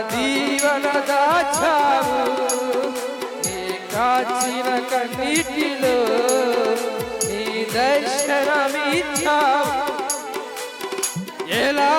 జీవన దాచావు. నీ కాచిన కన్నీటిలో నీ దర్శనమిచ్చావు. ఎలా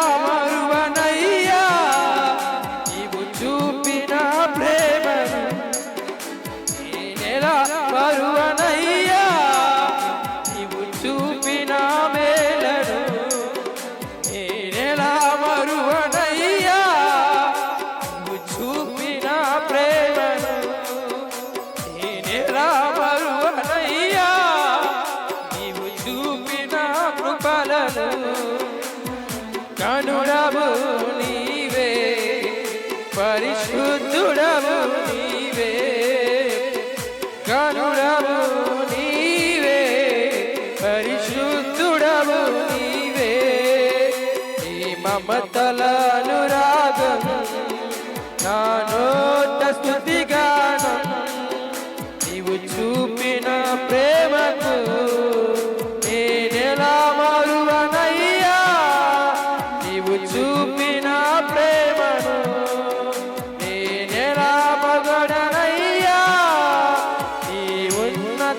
కృపలను కనుడవు నీవే పరిశుద్ధుడవు నీవే. కనుడవు నీవే పరిశుద్ధుడవు నీవే. నీ మమతలను రాగం నా నోట స్థుతిగానం. నీవు చూపిన ప్రేమకు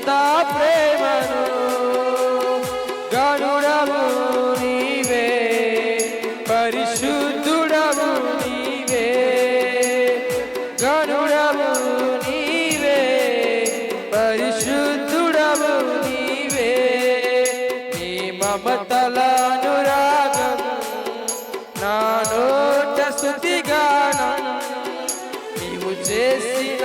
ఎంత ప్రేమను గనుడవు నీవే పరిశుద్ధుడము నీవే గనుడవు నీవే పరిశుద్ధుడము నీవే. నీ మమతలను రాగం నా నోట స్థుతిగానం నీవు చేసిన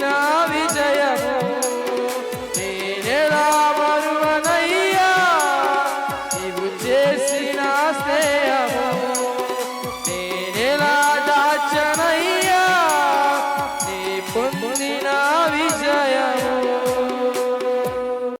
నా విజయము. నేనెలా మరువనయ్యా. నీవు చేసిన స్నేహము. నేనెలా దాచనయ్యా.